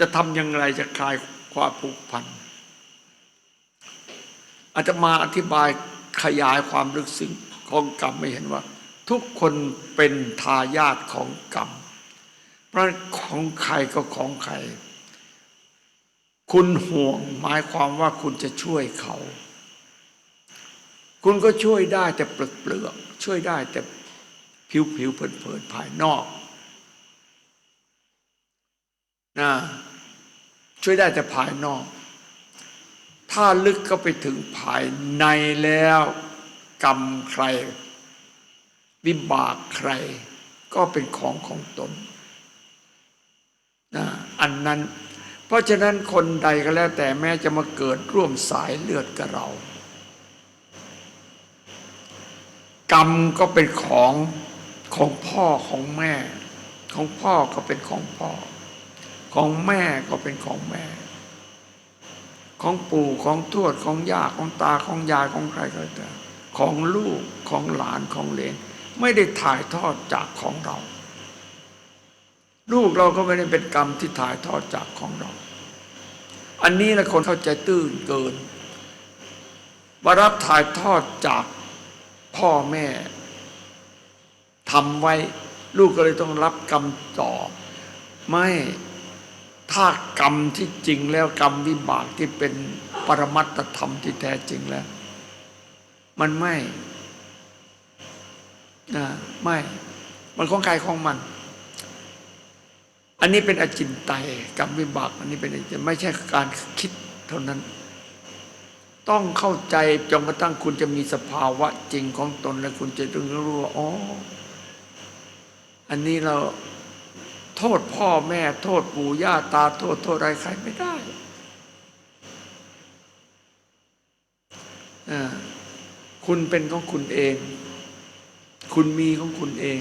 จะทำอย่างไรจะคลายความผูกพันอาจจะมาอธิบายขยายความลึกซึ้งของกรรมไม่เห็นว่า ทุกคนเป็นทายาทของกรรมเพราะของใครก็ของใคร คุณห่วงหมายความว่าคุณจะช่วยเขา คุณก็ช่วยได้แต่เปลือกเปลือกช่วยได้แต่ผิวผิวเผินเผินภายนอกนะ ช่วยได้แต่ภายนอก ถ้าลึกก็ไปถึงภายในแล้ว กรรมใคร วิบากใคร ก็เป็นของของตนนะอันนั้น เพราะฉะนั้นคนใดก็แล้วแต่แม้จะมาเกิดร่วมสายเลือดกับเรา กรรมก็เป็นของของพ่อของแม่ ของพ่อก็เป็นของพ่อ ของแม่ก็เป็นของแม่ ของปู่ของทวดของย่าของตาของยายของใครก็แล้วแต่ของลูกของหลานของเลนไม่ได้ถ่ายทอดจากของเรา ลูกเราก็ไม่ได้เป็นกรรมที่ถ่ายทอดจากของเรา อันนี้หละคนเข้าใจตื้นเกินว่ารับถ่ายทอดจากพ่อแม่ทำไว้ ลูกก็เลยต้องรับกรรมต่อไม่ ถ้ากรรมที่จริงแล้วกรรมวิบากที่เป็นปรมัตถธรรมที่แท้จริงแล้ว มันไม่นะไม่ มันของใครของมัน อันนี้เป็นอจินไตยกรรมวิบาก อันนี้เป็นอจินไม่ใช่การคิดเท่านั้น ต้องเข้าใจจนกระทั่งคุณจะมีสภาวะจริงของตนและคุณจะต้องรู้ว่าอ๋ออันนี้เรา โทษพ่อแม่โทษปู่ย่าตาโทษโทษอะไรใครไม่ได้อ่าคุณเป็นของคุณเอง คุณมีของคุณเอง